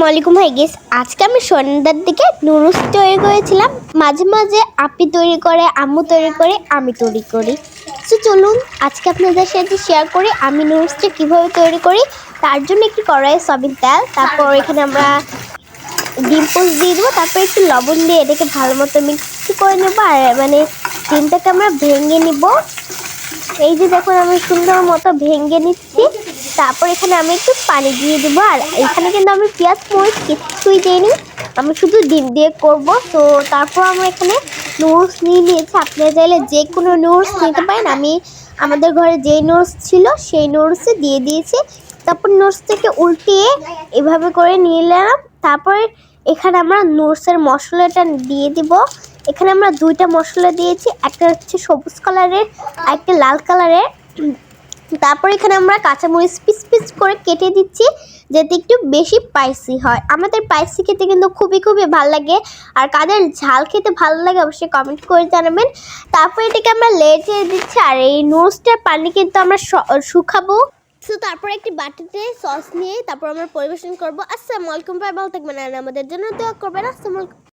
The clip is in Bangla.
আসসালামু আলাইকুম ভাই গেস আজকে আমি সন্ধ্যার দিকে নুডলস তৈরি করেছিলাম। মাঝে মাঝে আপি তৈরি করে, আম্মু তৈরি করে, আমি তৈরি করি। তো চলুন, আজকে আপনাদের সাথে শেয়ার করি আমি নুডলসটা কীভাবে তৈরি করি। তার জন্য একটি কড়াই সয়াবিন তেল, তারপর এখানে আমরা ডিম পোস্ট দিয়ে দেবো, তারপর একটু লবণ দিয়ে এটাকে ভালো মতো মিক্স করে নেব। আর মানে ডিমটাকে আমরা ভেঙে নিব। এই যে দেখুন, আমি সুন্দর মতো ভেঙে নিচ্ছি। তারপর এখানে আমি একটু পানি দিয়ে দেবো, আর এখানে কিন্তু আমি পেঁয়াজ, মরিচ কিছুই দিইনি। আমি শুধু ডিম দিয়ে করব। তো তারপর আমরা এখানে নুডলস নিয়ে নিয়েছি। আপনারা চাইলে যে কোনো নুডলস নিতে পারেন। আমি আমাদের ঘরে যেই নুডলস ছিল, সেই নুডলসে দিয়ে দিয়েছি। তারপর নুডলস থেকে উল্টিয়ে এভাবে করে নিয়ে নিলাম। তারপরে এখানে আমরা নুডলসের মশলাটা দিয়ে দিব। এখানে আমরা দুইটা মশলা দিয়েছি। একটা হচ্ছে সবুজ কালারের, আর একটা লাল কালারের। তারপর এখানে আমরা কাঁচামরিচ পিস পিস করে কেটে দিচ্ছি, যাতে একটু বেশি স্পাইসি হয়। আমাদের স্পাইসি খেতে কিন্তু খুবই খুবই ভালো লাগে, আর কাদের ঝাল খেতে ভালো লাগে অবশ্যই কমেন্ট করে জানাবেন। তারপর এটাকে আমরা লেটে দিচ্ছি, আর এই নুডলসটার পানি কিন্তু আমরা শুকাবো। তো তারপর একটি বাটিতে সস নিয়ে তারপর আমরা পরিবেশন করব। আসসালামু আলাইকুম ভাই, ভালো থাকবেন। আর আমাদের জন্য দোয়া করবেন। আসসালামু আলাইকুম।